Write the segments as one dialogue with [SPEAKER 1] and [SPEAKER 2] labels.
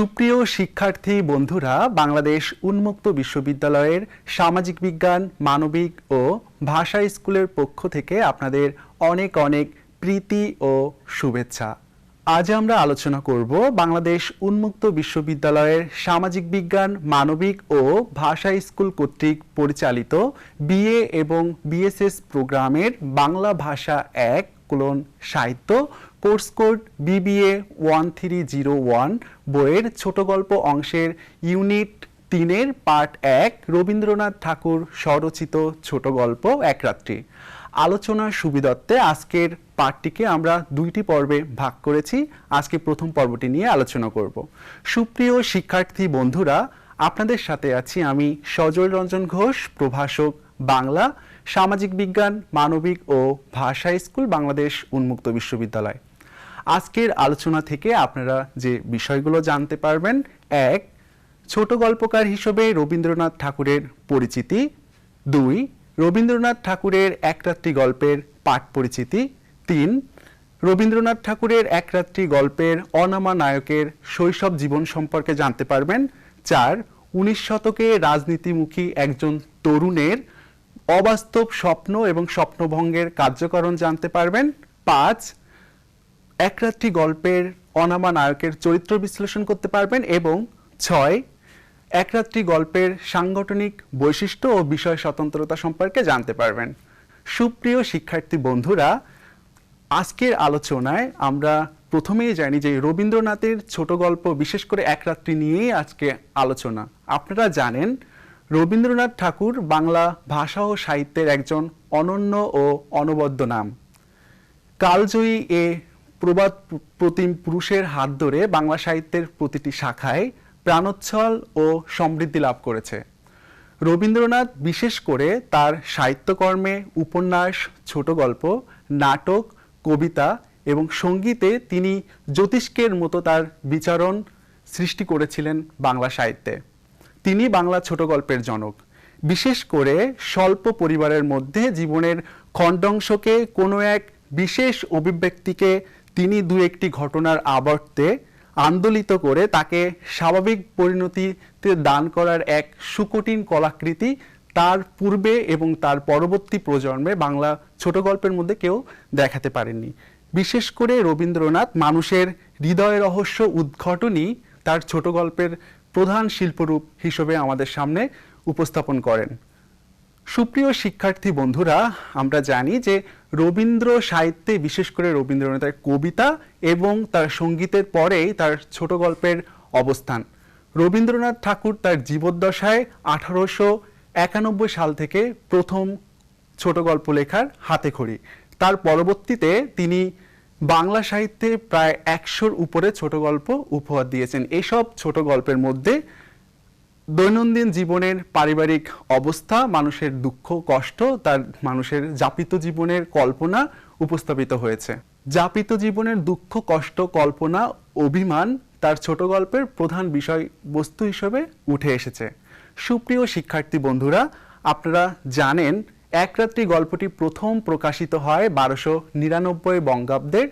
[SPEAKER 1] সুপ্রিয় শিক্ষার্থী বন্ধুরা, বাংলাদেশ উন্মুক্ত বিশ্ববিদ্যালয়ের সামাজিক বিজ্ঞান, মানবিক ও ভাষা স্কুলের পক্ষ থেকে আপনাদের অনেক অনেক প্রীতি ও শুভেচ্ছা। আজ আমরা আলোচনা করব বাংলাদেশ উন্মুক্ত বিশ্ববিদ্যালয়ের সামাজিক বিজ্ঞান, মানবিক ও ভাষা স্কুল কর্তৃক পরিচালিত বিএ এবং বিএসএস প্রোগ্রামের বাংলা ভাষা এক, কোলন সাহিত্য course code BBA one three zero one বইয়ের ছোট গল্প অংশের ইউনিট তিনের পার্ট এক, রবীন্দ্রনাথ ঠাকুর স্বরচিত ছোট গল্প এক রাত্রি। আলোচনার সুবিধার্থে আজকের পাঠটিকে আমরা দুইটি পর্বে ভাগ করেছি। আজকে প্রথম পর্বটি নিয়ে আলোচনা করব। সুপ্রিয় শিক্ষার্থী বন্ধুরা, আপনাদের সাথে আছি আমি সজল রঞ্জন ঘোষ, প্রভাষক বাংলা, সামাজিক বিজ্ঞান, মানবিক ও ভাষা স্কুল বাংলাদেশ উন্মুক্ত বিশ্ববিদ্যালয়। আজকের আলোচনা থেকে আপনারা যে বিষয়গুলো জানতে পারবেন, এক, ছোট গল্পকার হিসেবে রবীন্দ্রনাথ ঠাকুরের পরিচিতি। দুই, রবীন্দ্রনাথ ঠাকুরের এক রাত্রি গল্পের পাঠ পরিচিতি। তিন, রবীন্দ্রনাথ ঠাকুরের এক রাত্রি গল্পের অনামা নায়কের শৈশব জীবন সম্পর্কে জানতে পারবেন। চার, উনিশ শতকে রাজনীতিমুখী একজন তরুণের অবাস্তব স্বপ্ন এবং স্বপ্নভঙ্গের কার্যকরণ জানতে পারবেন। পাঁচ এক রাত্রি গল্পের অনামা নায়কের চরিত্র বিশ্লেষণ করতে পারবেন এবং ছয় এক রাত্রি গল্পের সাংগঠনিক বৈশিষ্ট্য ও বিষয় স্বতন্ত্রতা সম্পর্কে জানতে পারবেন। সুপ্রিয় শিক্ষার্থী বন্ধুরা, আজকের আলোচনায় আমরা প্রথমেই জানি যে রবীন্দ্রনাথের ছোট গল্প বিশেষ করে এক রাত্রি নিয়েই আজকে আলোচনা। আপনারা জানেন, রবীন্দ্রনাথ ঠাকুর বাংলা ভাষা ও সাহিত্যের একজন অনন্য ও অনবদ্য নাম। কালজয়ী এ প্রবাদ প্রতিম পুরুষের হাত ধরে বাংলা সাহিত্যের প্রতিটি শাখায় প্রাণোচ্ছল ও সমৃদ্ধি লাভ করেছে। রবীন্দ্রনাথ বিশেষ করে তার সাহিত্যকর্মে উপন্যাস, ছোট গল্প, নাটক, কবিতা এবং সঙ্গীতে তিনি জ্যোতিষ্কের মতো তার বিচারণ সৃষ্টি করেছিলেন বাংলা সাহিত্যে। তিনি বাংলা ছোট গল্পের জনক। বিশেষ করে স্বল্প পরিবারের মধ্যে জীবনের খণ্ডাংশকে কোনো এক বিশেষ অভিব্যক্তিকে তিনি দু একটি ঘটনার আবর্তে আন্দোলিত করে তাকে স্বাভাবিক পরিণতিতে দান করার এক সুকঠিন কলাকৃতি তার পূর্বে এবং তার পরবর্তী প্রজন্মে বাংলা ছোট গল্পের মধ্যে কেউ দেখাতে পারেননি। বিশেষ করে রবীন্দ্রনাথ মানুষের হৃদয় রহস্য উদ্ঘটনই তার ছোট গল্পের প্রধান শিল্পরূপ হিসেবে আমাদের সামনে উপস্থাপন করেন। সুপ্রিয় শিক্ষার্থী বন্ধুরা, আমরা জানি যে রবীন্দ্র সাহিত্যে, বিশেষ করে রবীন্দ্রনাথের কবিতা এবং তার সঙ্গীতের পরেই তার ছোট গল্পের অবস্থান। রবীন্দ্রনাথ ঠাকুর তার জীবদ্দশায় আঠারোশো একানব্বই সাল থেকে প্রথম ছোট গল্প লেখার হাতে খড়ি। তার পরবর্তীতে তিনি বাংলা সাহিত্যে প্রায় একশোর উপরে ছোট গল্প উপহার দিয়েছেন। এসব ছোট গল্পের মধ্যে দৈনন্দিন জীবনের পারিবারিক অবস্থা, মানুষের দুঃখ, কষ্ট, তার মানুষের যাপিত জীবনের কল্পনা উপস্থাপিত হয়েছে। যাপিত জীবনের দুঃখ, কষ্ট, কল্পনা, অভিমান তার ছোট গল্পের প্রধান বিষয়বস্তু হিসেবে উঠে এসেছে। সুপ্রিয় শিক্ষার্থী বন্ধুরা, আপনারা জানেন একরাত্রি গল্পটি প্রথম প্রকাশিত হয় বারোশো নিরানব্বই বঙ্গাব্দের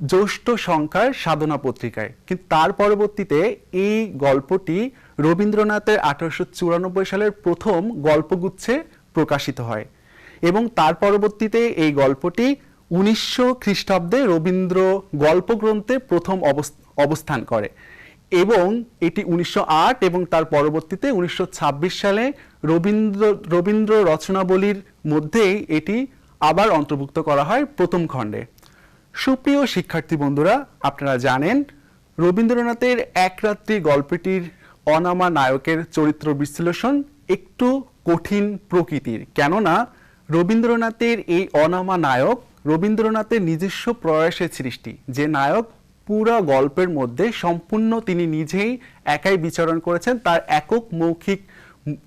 [SPEAKER 1] জ্যৈষ্ঠ সংখ্যার সাধনা পত্রিকায়। কিন্তু তার পরবর্তীতে এই গল্পটি রবীন্দ্রনাথের আঠারোশো চুরানব্বই সালের প্রথম গল্পগুচ্ছে প্রকাশিত হয়। এবং তার পরবর্তীতে এই গল্পটি উনিশশো খ্রিস্টাব্দে রবীন্দ্র গল্পগ্রন্থে প্রথম অবস্থান করে। এবং এটি উনিশশো আট এবং তার পরবর্তীতে উনিশশো ছাব্বিশ সালে রবীন্দ্র রবীন্দ্র রচনাবলীর মধ্যেই এটি আবার অন্তর্ভুক্ত করা হয় প্রথম খণ্ডে। সুপ্রিয় শিক্ষার্থী বন্ধুরা, আপনারা জানেন রবীন্দ্রনাথের এক রাত্রি গল্পটির অনামা নায়কের চরিত্র বিশ্লেষণ একটু কঠিন প্রকৃতির। কেননা, রবীন্দ্রনাথের এই অনামা নায়ক রবীন্দ্রনাথের নিজস্ব প্রয়াসের সৃষ্টি। যে নায়ক পুরো গল্পের মধ্যে সম্পূর্ণ তিনি নিজেই একাই বিচরণ করেছেন তার একক মৌখিক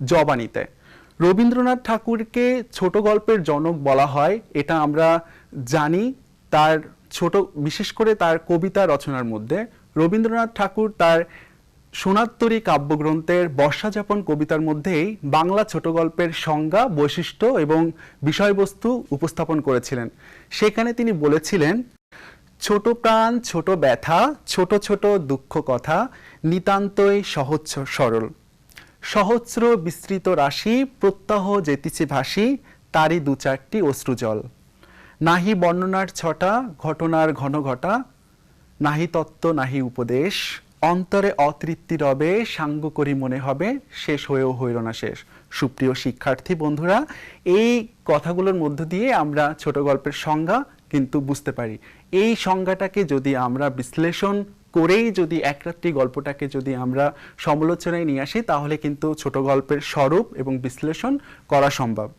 [SPEAKER 1] জবানিতে। রবীন্দ্রনাথ ঠাকুরকে ছোট গল্পের জনক বলা হয়, এটা আমরা জানি। তার ছোট, বিশেষ করে তার কবিতা রচনার মধ্যে রবীন্দ্রনাথ ঠাকুর তার সোনাত্তরী কাব্যগ্রন্থের বর্ষাযাপন কবিতার মধ্যেই বাংলা ছোট গল্পের সংজ্ঞা, বৈশিষ্ট্য এবং বিষয়বস্তু উপস্থাপন করেছিলেন। সেখানে তিনি বলেছিলেন, ছোট প্রাণ, ছোট ব্যথা, ছোট ছোট দুঃখ কথা, নিতান্তই সহজ সরল। সহস্র বিস্তৃত রাশি, প্রত্যাহ যেতিছে ভাসি, তারই দু চারটি অশ্রুজল। নাহি বর্ণনার ছটা, ঘটনার ঘন ঘটা নাহি তত্ত্ব, নাহি উপদেশ, অন্তরে অতৃপ্তি রবে, সাঙ্গ করি মনে হবে, শেষ হয়েও হইল না শেষ। সুপ্রিয় শিক্ষার্থী বন্ধুরা, এই কথাগুলোর মধ্য দিয়ে আমরা ছোট গল্পের সংজ্ঞা কিন্তু বুঝতে পারি। এই সংজ্ঞাটাকে যদি আমরা বিশ্লেষণ করেই যদি একরাত্রি গল্পটাকে যদি আমরা সমালোচনায় নিয়ে আসি, তাহলে কিন্তু ছোট গল্পের স্বরূপ এবং বিশ্লেষণ করা সম্ভব।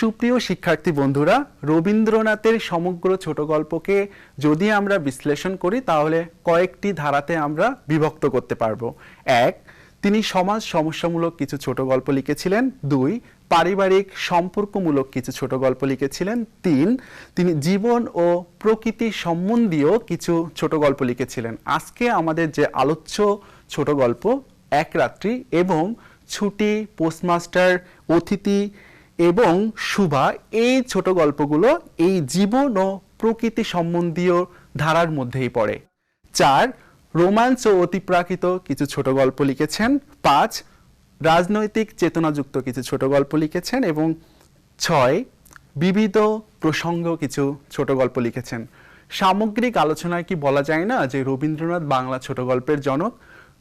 [SPEAKER 1] সুপ্রিয় শিক্ষার্থী বন্ধুরা, রবীন্দ্রনাথের সমগ্র ছোট গল্পকে যদি আমরা বিশ্লেষণ করি, তাহলে কয়েকটি ধারাতে আমরা বিভক্ত করতে পারব। এক, তিনি সমাজ সমস্যামূলক কিছু ছোট গল্প লিখেছিলেন। দুই, পারিবারিক সম্পর্কমূলক কিছু ছোট গল্প লিখেছিলেন। তিন, তিনি জীবন ও প্রকৃতি সম্বন্ধীয় কিছু ছোট গল্প লিখেছিলেন। আজকে আমাদের যে আলোচ্য ছোট গল্প, এক রাত্রি এবং ছুটি, পোস্টমাস্টার, অতিথি এবং সুভা এই ছোট গল্পগুলো এই জীবন ও প্রকৃতি সম্বন্ধীয় ধারার মধ্যেই পড়ে। চার, রোমাঞ্চ ও অতিপ্রাকৃত কিছু ছোট গল্প লিখেছেন। পাঁচ, রাজনৈতিক চেতনাযুক্ত কিছু ছোট গল্প লিখেছেন এবং ছয়, বিবিধ প্রসঙ্গ কিছু ছোট গল্প লিখেছেন। সামগ্রিক আলোচনায় কি বলা যায় না যে রবীন্দ্রনাথ বাংলা ছোট গল্পের জনক?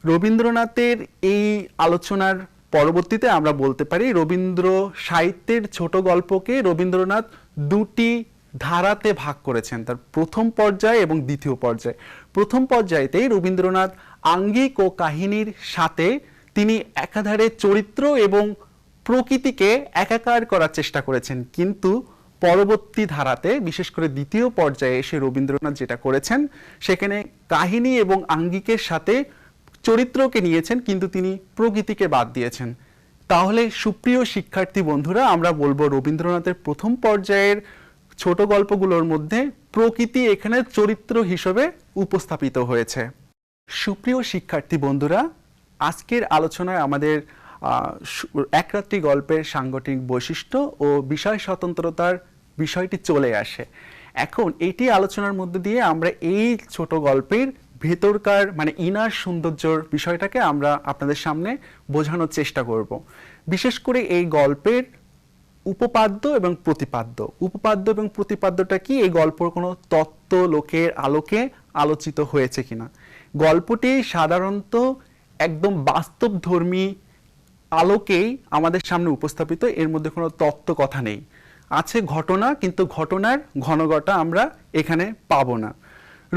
[SPEAKER 1] রবীন্দ্রনাথের এই আলোচনার পরবর্তীতে আমরা বলতে পারি রবীন্দ্র সাহিত্যের ছোট গল্পকে রবীন্দ্রনাথ দুটি ধারাতে ভাগ করেছেন, তার প্রথম পর্যায়ে এবং দ্বিতীয় পর্যায়ে। প্রথম পর্যায়েতেই রবীন্দ্রনাথ আঙ্গিক ও কাহিনীর সাথে তিনি একাধারে চরিত্র এবং প্রকৃতিকে একাকার করার চেষ্টা করেছেন। কিন্তু পরবর্তী ধারাতে, বিশেষ করে দ্বিতীয় পর্যায়ে এসে রবীন্দ্রনাথ যেটা করেছেন, সেখানে কাহিনী এবং আঙ্গিকের সাথে চরিত্রকে নিয়েছেন, কিন্তু তিনি প্রকৃতিকে বাদ দিয়েছেন। তাহলে সুপ্রিয় শিক্ষার্থী বন্ধুরা, আমরা বলব রবীন্দ্রনাথের প্রথম পর্যায়ের ছোট গল্পগুলোর মধ্যে প্রকৃতি এখানে চরিত্র হিসেবে উপস্থাপিত হয়েছে। সুপ্রিয় শিক্ষার্থী বন্ধুরা, আজকের আলোচনায় আমাদের একরাত্রি গল্পের সাংগঠনিক বৈশিষ্ট্য ও বিষয় স্বতন্ত্রতার বিষয়টি চলে আসে। এখন এটি আলোচনার মধ্যে দিয়ে আমরা এই ছোট গল্পের ভেতরকার মানে ইনার সৌন্দর্যর বিষয়টাকে আমরা আপনাদের সামনে বোঝানোর চেষ্টা করব। বিশেষ করে এই গল্পের উপপাদ্য এবং প্রতিপাদ্য। উপপাদ্য এবং প্রতিপাদ্যটা কি? এই গল্পর কোনো তত্ত্ব, লোকের আলোকে আলোচিত হয়েছে কিনা? গল্পটি সাধারণত একদম বাস্তবধর্মী আলোকেই আমাদের সামনে উপস্থাপিত, এর মধ্যে কোনো তত্ত্ব কথা নেই। আছে ঘটনা, কিন্তু ঘটনার ঘনঘটা আমরা এখানে পাবো না।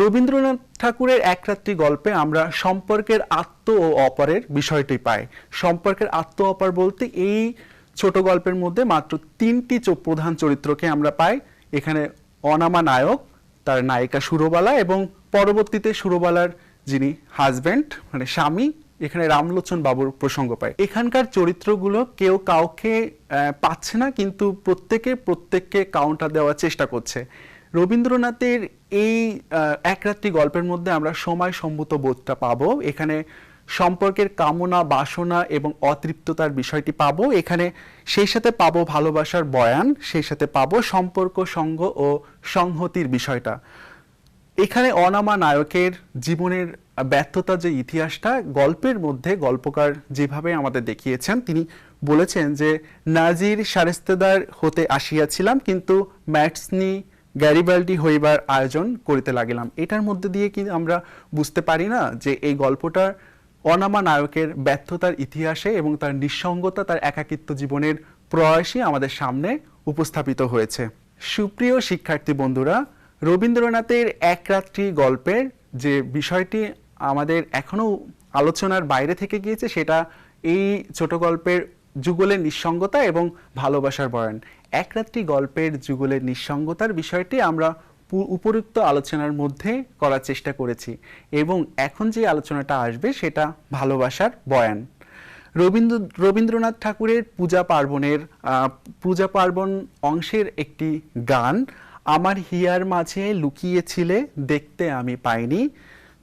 [SPEAKER 1] রবীন্দ্রনাথ ঠাকুরের এক রাত্রি গল্পে আমরা সম্পর্কের আত্ম ও অপরের বিষয়টি পাই। সম্পর্কের আত্ম অপর বলতে এই ছোট গল্পের মধ্যে মাত্র তিনটি প্রধান চরিত্রকে আমরা পাই। এখানে অনামা নায়ক, তার নায়িকা সুরবালা এবং পরবর্তীতে সুরবালার যিনি হাজবেন্ড মানে স্বামী, এখানে রামলোচন বাবুর প্রসঙ্গ পায় এখানকার চরিত্রগুলো কেউ কাউকে পাচ্ছে না, কিন্তু প্রত্যেকে প্রত্যেককে কাউন্টার দেওয়ার চেষ্টা করছে। রবীন্দ্রনাথের এই আহ, এক রাত্রি গল্পের মধ্যে আমরা সময় সম্ভূত বোধটা পাবো। এখানে সম্পর্কের কামনা বাসনা এবং অতৃপ্ততার বিষয়টি পাবো। এখানে সেই সাথে পাবো ভালোবাসার বয়ান সেই সাথে পাবো সম্পর্ক সঙ্গ ও সংহতির বিষয়টা। এখানে অনামা নায়কের জীবনের ব্যর্থতা যে ইতিহাসটা গল্পের মধ্যে গল্পকার যেভাবে আমাদের দেখিয়েছেন তিনি বলেছেন যে নাজির সারেস্তেদার হতে আসিয়াছিলাম কিন্তু ম্যাটসনি গ্যারিবাল্ডি হইবার আয়োজন করিতে লাগিলাম। এটার মধ্যে দিয়ে কি আমরা বুঝতে পারি না যে এই গল্পটার অনামা নায়কের ব্যর্থতার ইতিহাসে এবং তার নিঃসঙ্গতা, তার একাকিত্ব জীবনের প্রয়াসই আমাদের সামনে উপস্থাপিত হয়েছে। সুপ্রিয় শিক্ষার্থী বন্ধুরা, রবীন্দ্রনাথের এক রাত্রি গল্পের যে বিষয়টি আমাদের এখনও আলোচনার বাইরে থেকে গিয়েছে, সেটা এই ছোট গল্পের যুগলের নিঃসঙ্গতা এবং ভালোবাসার বয়ান। এক রাত্রি গল্পের যুগলের নিঃসঙ্গতার বিষয়টি আমরা উপরুক্ত আলোচনার মধ্যে করার চেষ্টা করেছি এবং এখন যে আলোচনাটা আসবে সেটা ভালোবাসার বয়ান। রবীন্দ্র রবীন্দ্রনাথ ঠাকুরের পূজা পার্বণের পূজা পার্বণ অংশের একটি গান, আমার হিয়ার মাঝে লুকিয়েছিলে দেখতে আমি পাইনি,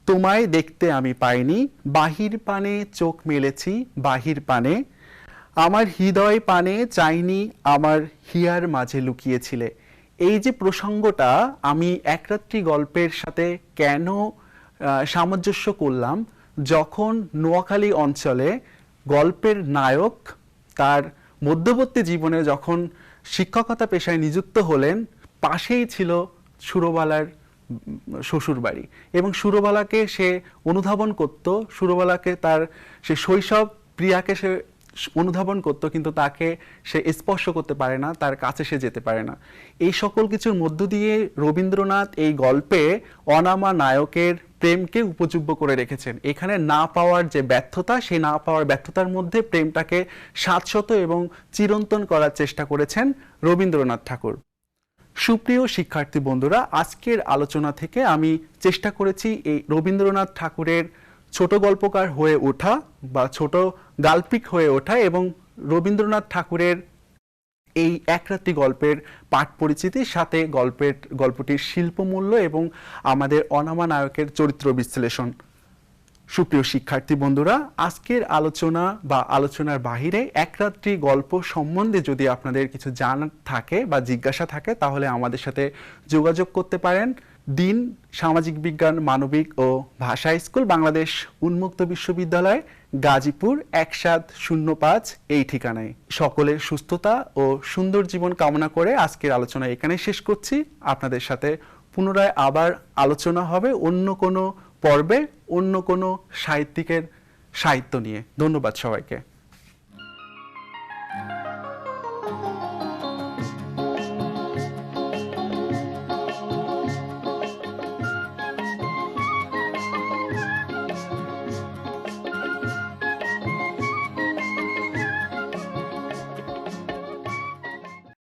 [SPEAKER 1] তোমায় দেখতে আমি পাইনি, বাহির পানে চোখ মেলেছি, বাহির পানে আমার হৃদয় পানে চাইনি আমার হিয়ার মাঝে লুকিয়েছিলে। এই যে প্রসঙ্গটা আমি একরাত্রি গল্পের সাথে কেন সামঞ্জস্য করলাম, যখন নোয়াখালী অঞ্চলে গল্পের নায়ক তার মধ্যবর্তী জীবনে যখন শিক্ষকতা পেশায় নিযুক্ত হলেন, পাশেই ছিল সুরবালার শ্বশুরবাড়ি এবং সুরবালাকে সে অনুধাবন করত, সুরবালাকে তার সে শৈশব প্রিয়াকে সে অনুধাবন করতো, কিন্তু তাকে সে স্পর্শ করতে পারে না, তার কাছে সে যেতে পারে না। এই সকল কিছুর মধ্য দিয়ে রবীন্দ্রনাথ এই গল্পে অনামা নায়কের প্রেমকে উপযোগ্য করে রেখেছেন। এখানে না পাওয়ার যে ব্যর্থতা, সেই না পাওয়ার ব্যর্থতার মধ্যে প্রেমটাকে শাশ্বত এবং চিরন্তন করার চেষ্টা করেছেন রবীন্দ্রনাথ ঠাকুর। সুপ্রিয় শিক্ষার্থী বন্ধুরা, আজকের আলোচনা থেকে আমি চেষ্টা করেছি এই রবীন্দ্রনাথ ঠাকুরের ছোট গল্পকার হয়ে ওঠা বা ছোট গাল্পিক হয়ে ওঠা এবং রবীন্দ্রনাথ ঠাকুরের এই একরাত্রি গল্পের পাঠ পরিচিতির সাথে গল্পের, গল্পটির শিল্পমূল্য এবং আমাদের অনামা নায়কের চরিত্র বিশ্লেষণ। সুপ্রিয় শিক্ষার্থী বন্ধুরা, আজকের আলোচনা বা আলোচনার বাহিরে একরাত্রি গল্প সম্বন্ধে যদি আপনাদের কিছু জানার থাকে বা জিজ্ঞাসা থাকে, তাহলে আমাদের সাথে যোগাযোগ করতে পারেন। দিন, সামাজিক বিজ্ঞান, মানবিক ও ভাষা স্কুল বাংলাদেশ উন্মুক্ত বিশ্ববিদ্যালয়, গাজীপুর এক সাত শূন্য পাঁচ এই ঠিকানায়। সকলের সুস্থতা ও সুন্দর জীবন কামনা করে আজকের আলোচনা এখানে শেষ করছি। আপনাদের সাথে পুনরায় আবার আলোচনা হবে অন্য কোনো পর্বে, অন্য কোনো সাহিত্যিকের সাহিত্য নিয়ে। ধন্যবাদ সবাইকে।